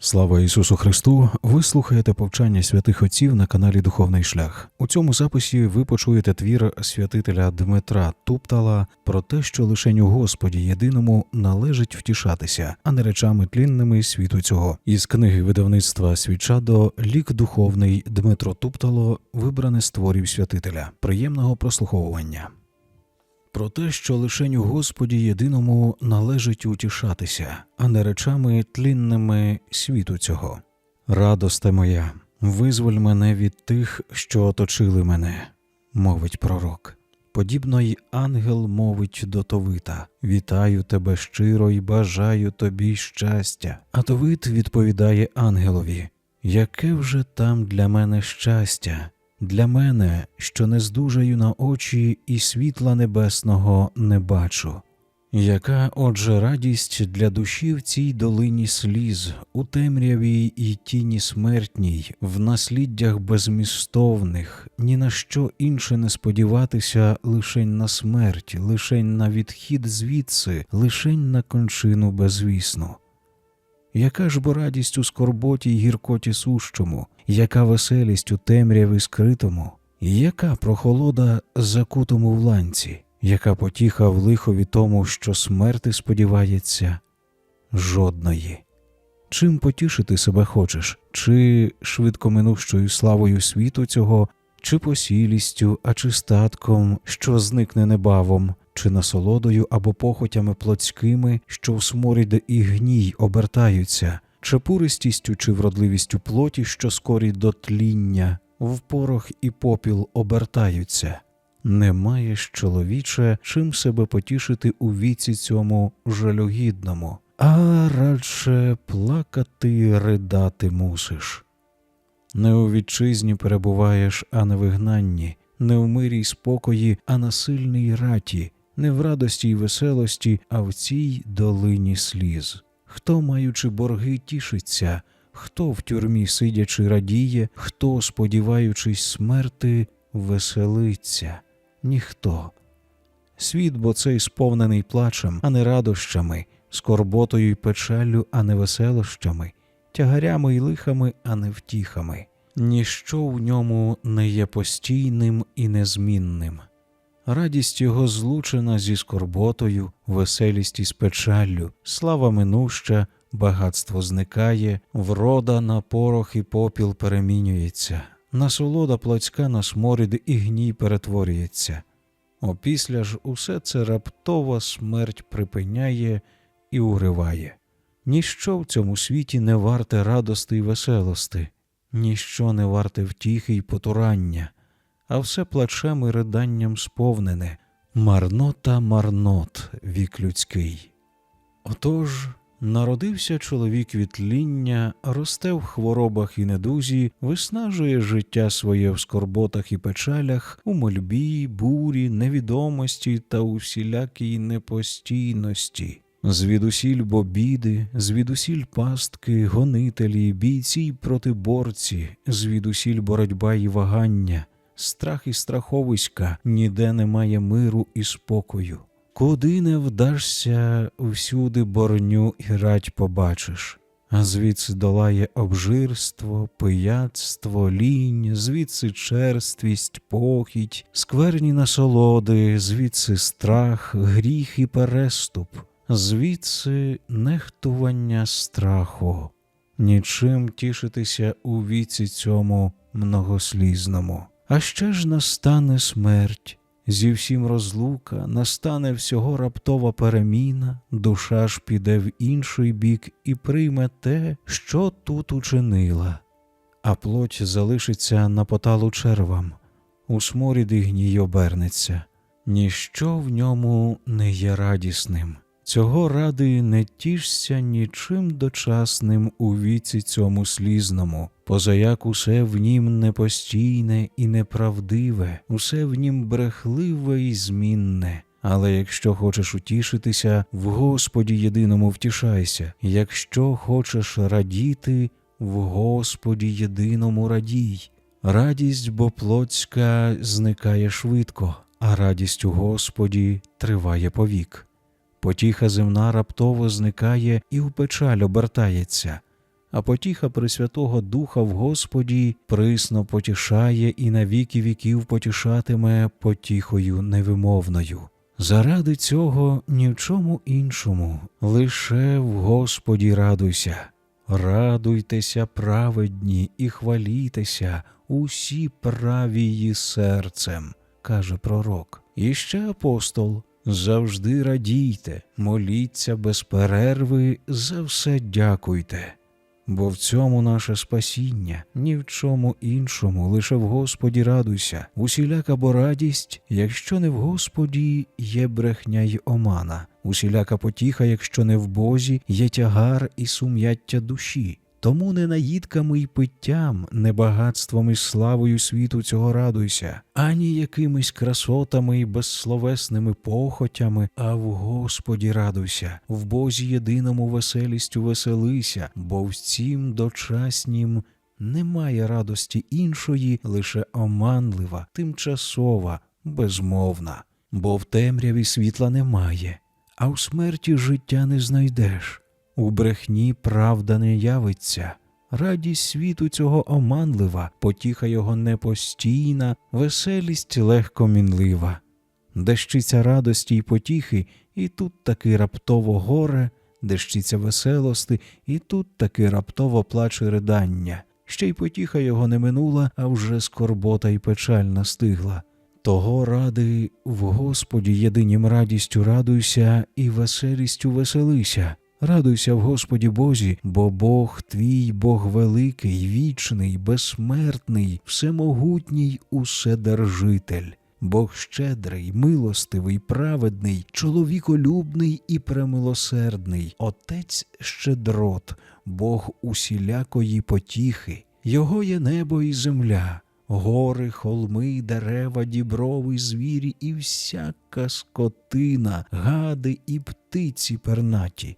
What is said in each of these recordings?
Слава Ісусу Христу! Ви слухаєте повчання святих отців на каналі Духовний Шлях. У цьому записі ви почуєте твір святителя Дмитра Туптала про те, що лишень у Господі єдиному належить втішатися, а не речами тлінними світу цього. Із книги видавництва Свічадо Лік Духовний Дмитро Туптало вибране з творів святителя. Приємного прослуховування. Про те, що лишень у Господі єдиному належить утішатися, а не речами тлінними світу цього. Радосте моя, визволь мене від тих, що оточили мене, мовить пророк. Подібно й ангел мовить до Товита Вітаю тебе щиро й бажаю тобі щастя. А Товит відповідає ангелові Яке вже там для мене щастя? Для мене, що не здужаю на очі і світла небесного не бачу. Яка, отже, радість для душі в цій долині сліз, у темряві і тіні смертній, в насліддях безмістовних, ні на що інше не сподіватися лишень на смерть, лишень на відхід звідси, лишень на кончину безвісну. Яка ж бо радість у скорботі й гіркоті сущому, яка веселість у темряві скритому, яка прохолода закутому в ланці, яка потіха в лихові тому, що смерти сподівається? Жодної. Чим потішити себе хочеш, чи швидкоминущою славою світу цього, чи посілістю, а чи статком, що зникне небавом, чи насолодою або похотями плотськими, що в сморід і гній обертаються, чи пуристістю, чи вродливістю плоті, що скорі до тління, в порох і попіл обертаються. Немає ж чоловіче, чим себе потішити у віці цьому жалюгідному, а радше плакати ридати мусиш. Не у вітчизні перебуваєш, а на вигнанні, не в мирі й спокої, а на сильній раті, не в радості й веселості, а в цій долині сліз. Хто, маючи борги, тішиться, хто в тюрмі сидячи радіє, хто, сподіваючись смерти, веселиться, ніхто. Світ бо цей сповнений плачем, а не радощами, скорботою й печаллю, а не веселощами, тягарями й лихами, а не втіхами. Ніщо в ньому не є постійним і незмінним. Радість його злучена зі скорботою, веселість із печаллю, слава минуща, багатство зникає, врода на порох і попіл перемінюється, насолода плотська на сморід і гній перетворюється. Опісля ж усе це раптова смерть припиняє і уриває. Ніщо в цьому світі не варте радости й веселости, ніщо не варте втіхи й потурання а все плачем і риданням сповнене, марнота марнот вік людський. Отож, народився чоловік від тління, росте в хворобах і недузі, виснажує життя своє в скорботах і печалях, у мольбі, бурі, невідомості та у всілякій непостійності. Звідусіль бо біди, звідусіль пастки, гонителі, бійці й протиборці, звідусіль боротьба і вагання, страх і страховиська, ніде немає миру і спокою. Куди не вдашся, всюди борню і рать побачиш, а звідси долає обжирство, пияцтво, лінь, звідси черствість, похідь, скверні насолоди, звідси страх, гріх і переступ, звідси нехтування страху. Нічим тішитися у віці цьому многослізному. А ще ж настане смерть, зі всім розлука, настане всього раптова переміна, душа ж піде в інший бік і прийме те, що тут учинила, а плоть залишиться на поталу червам, у сморід і гній обернеться, ніщо в ньому не є радісним. Цього ради не тішся нічим дочасним у віці цьому слізному, позаяк усе в нім непостійне і неправдиве, усе в нім брехливе і змінне. Але якщо хочеш утішитися, в Господі єдиному втішайся, якщо хочеш радіти, в Господі єдиному радій. Радість бо плотська зникає швидко, а радість у Господі триває повік. Потіха земна раптово зникає і у печаль обертається, а потіха Пресвятого Духа в Господі присно потішає і на віки віків потішатиме потіхою невимовною. Заради цього ні в чому іншому, лише в Господі радуйся. Радуйтеся, праведні, і хвалітеся, усі правії серцем, каже пророк. І ще апостол. Завжди радійте, моліться без перерви, за все дякуйте. Бо в цьому наше спасіння, ні в чому іншому, лише в Господі радуйся, усіляка бо радість, якщо не в Господі, є брехня й омана, усіляка потіха, якщо не в Бозі, є тягар і сум'яття душі. Тому не наїдками й питтям, не багатством і славою світу цього радуйся, ані якимись красотами і безсловесними похотями, а в Господі радуйся, в Бозі єдиному веселістю веселися, бо в цім дочаснім немає радості іншої, лише оманлива, тимчасова, безмовна, бо в темряві світла немає, а в смерті життя не знайдеш. У брехні правда не явиться, радість світу цього оманлива, потіха його непостійна, веселість легко мінлива. Дещиця радості й потіхи, і тут таки раптово горе, дещиця веселости, і тут таки раптово плаче ридання. Ще й потіха його не минула, а вже скорбота й печаль настигла. Того ради в Господі єдинім радістю радуйся і веселістю веселися. Радуйся в Господі Бозі, бо Бог твій, Бог великий, вічний, безсмертний, всемогутній уседержитель. Бог щедрий, милостивий, праведний, чоловіколюбний і премилосердний, Отець щедрот, Бог усілякої потіхи, Його є небо і земля, гори, холми, дерева, діброви, звірі і всяка скотина, гади і птиці пернаті.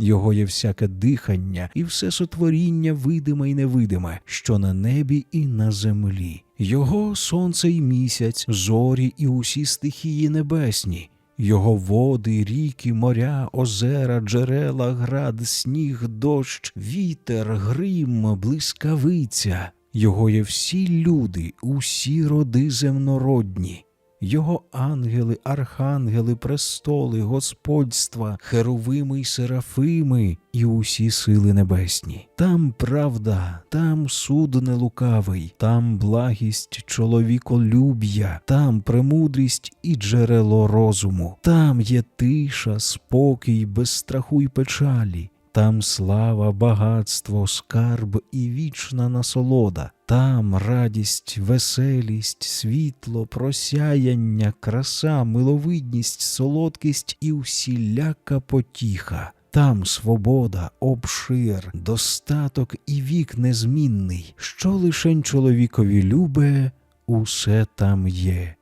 Його є всяке дихання і все сотворіння видиме й невидиме, що на небі і на землі. Його сонце й місяць, зорі і усі стихії небесні, його води, ріки, моря, озера, джерела, град, сніг, дощ, вітер, грим, блискавиця. Його є всі люди, усі роди земнородні. Його ангели, архангели, престоли, господства, херовими й серафими і усі сили небесні. Там правда, там суд нелукавий, там благість чоловіколюб'я, там премудрість і джерело розуму, там є тиша, спокій, без страху й печалі. Там слава, багатство, скарб і вічна насолода, там радість, веселість, світло, просяяння, краса, миловидність, солодкість і усіляка потіха. Там свобода, обшир, достаток і вік незмінний, що лишень чоловікові любе, усе там є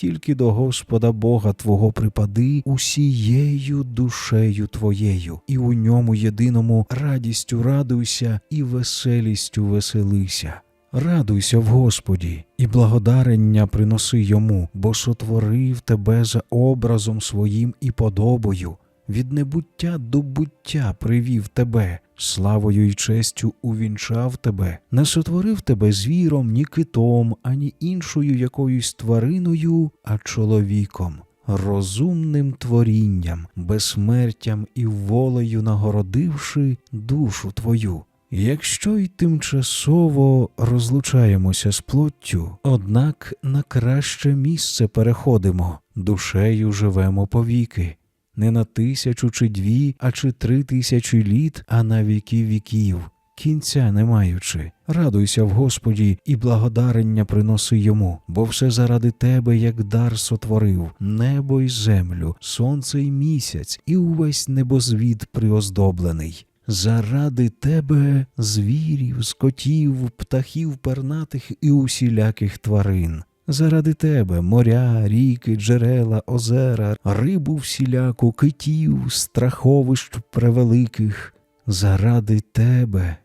тільки до Господа Бога Твого припади усією душею Твоєю, і у ньому єдиному радістю радуйся і веселістю веселися. Радуйся в Господі, і благодарення приноси йому, бо сотворив тебе за образом своїм і подобою, від небуття до буття привів тебе, славою й честю увінчав тебе, не сотворив тебе звіром, ні китом, ані іншою якоюсь твариною, а чоловіком, розумним творінням, безсмертям і волею нагородивши душу твою. Якщо й тимчасово розлучаємося з плоттю, однак на краще місце переходимо, душею живемо повіки, не на тисячу чи дві, а чи три тисячі літ, а на віки віків, кінця не маючи. Радуйся в Господі і благодарення приноси йому, бо все заради тебе, як дар сотворив, небо й землю, сонце й місяць, і увесь небозвід приоздоблений. Заради тебе звірів, скотів, птахів пернатих і усіляких тварин. Заради тебе моря, ріки, джерела, озера, рибу всіляку, китів, страховищ превеликих. Заради тебе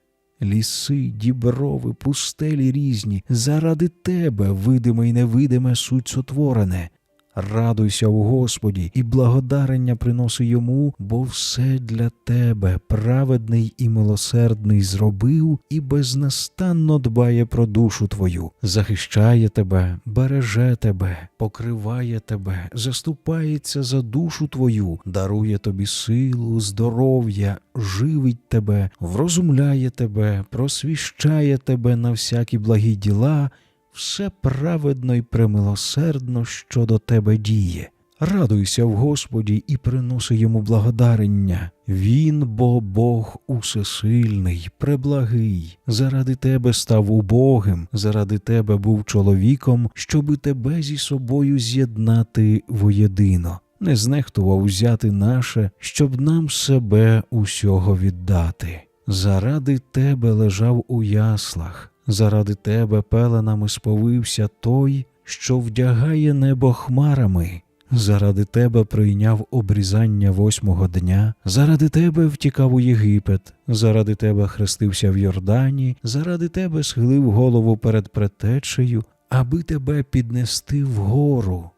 ліси, діброви, пустелі різні, заради тебе видиме й невидиме суть сотворене. Радуйся у Господі, і благодарення приноси йому, бо все для тебе праведний і милосердний зробив, і безнастанно дбає про душу твою, захищає тебе, береже тебе, покриває тебе, заступається за душу твою, дарує тобі силу, здоров'я, живить тебе, врозумляє тебе, просвіщає тебе на всякі благі діла, все праведно й премилосердно щодо тебе діє. Радуйся в Господі і приноси йому благодарення. Він, бо Бог усесильний, преблагий, заради тебе став убогим, заради тебе був чоловіком, щоби тебе зі собою з'єднати воєдино. Не знехтував взяти наше, щоб нам себе усього віддати. Заради тебе лежав у яслах, заради тебе пеленами сповився той, що вдягає небо хмарами. Заради тебе прийняв обрізання восьмого дня, заради тебе втікав у Єгипет, заради тебе хрестився в Йордані, заради тебе схилив голову перед предтечею, аби тебе піднести вгору.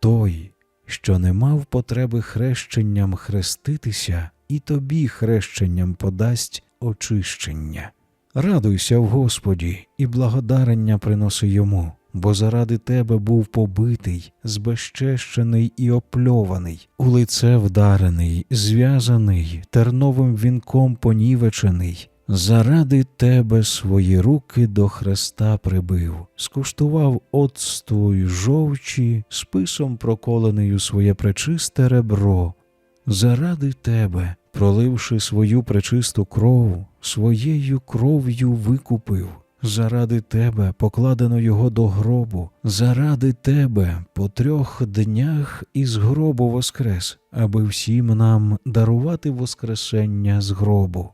Той, що не мав потреби хрещенням хреститися, і тобі хрещенням подасть очищення. Радуйся в Господі, і благодарення приноси йому, бо заради тебе був побитий, збезчещений і опльований, у лице вдарений, зв'язаний, терновим вінком понівечений. Заради тебе свої руки до хреста прибив, скуштував оцту й жовчі, списом проколений у своє пречисте ребро. Заради тебе, проливши свою пречисту кров, своєю кров'ю викупив. Заради тебе покладено його до гробу, заради тебе по трьох днях із гробу воскрес, аби всім нам дарувати воскресення з гробу.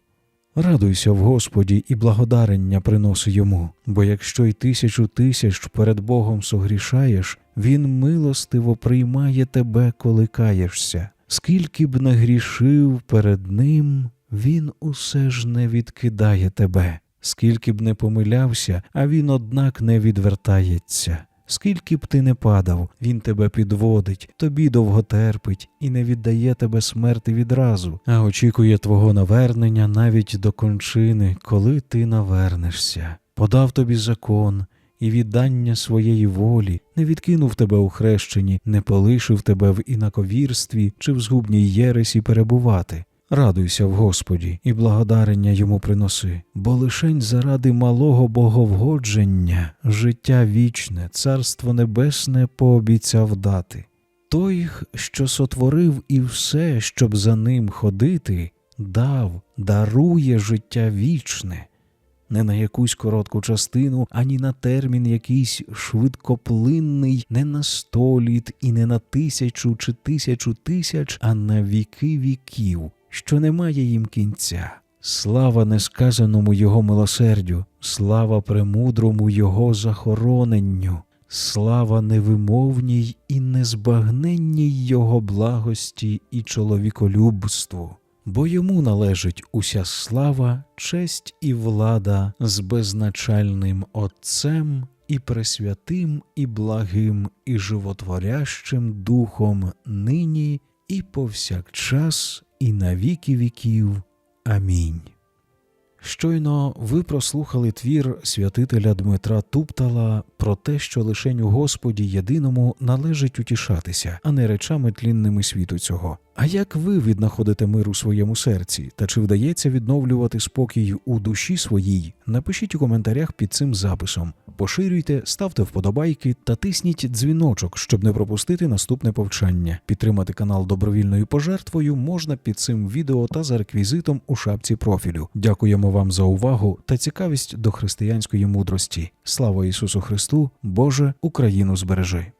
Радуйся в Господі і благодарення приноси йому, бо якщо й тисячу тисяч перед Богом согрішаєш, Він милостиво приймає тебе, коли каєшся. Скільки б не грішив перед ним, він усе ж не відкидає тебе, скільки б не помилявся, а він, однак, не відвертається. Скільки б ти не падав, він тебе підводить, тобі довго терпить і не віддає тебе смерти відразу, а очікує твого навернення навіть до кончини, коли ти навернешся. Подав тобі закон і віддання своєї волі, не відкинув тебе у хрещенні, не полишив тебе в інаковірстві чи в згубній єресі перебувати. Радуйся в Господі і благодарення йому приноси, бо лишень заради малого боговгодження життя вічне, царство небесне пообіцяв дати. Той, що сотворив і все, щоб за ним ходити, дав, дарує життя вічне, не на якусь коротку частину, ані на термін якийсь швидкоплинний, не на сто літ і не на тисячу чи тисячу тисяч, а на віки віків що немає їм кінця. Слава несказаному Його милосердю, слава премудрому Його захороненню, слава невимовній і незбагненній Його благості і чоловіколюбству, бо йому належить уся слава, честь і влада з безначальним Отцем і пресвятим, і благим, і животворящим Духом нині і повсякчас і на віки віків. Амінь. Щойно ви прослухали твір святителя Дмитра Туптала про те, що лишень у Господі єдиному належить утішатися, а не речами тлінними світу цього. А як ви віднаходите мир у своєму серці, та чи вдається відновлювати спокій у душі своїй? Напишіть у коментарях під цим записом. Поширюйте, ставте вподобайки та тисніть дзвіночок, щоб не пропустити наступне повчання. Підтримати канал добровільною пожертвою можна під цим відео та за реквізитом у шапці профілю. Дякуємо вам за увагу та цікавість до християнської мудрості. Слава Ісусу Христу! Боже, Україну збережи!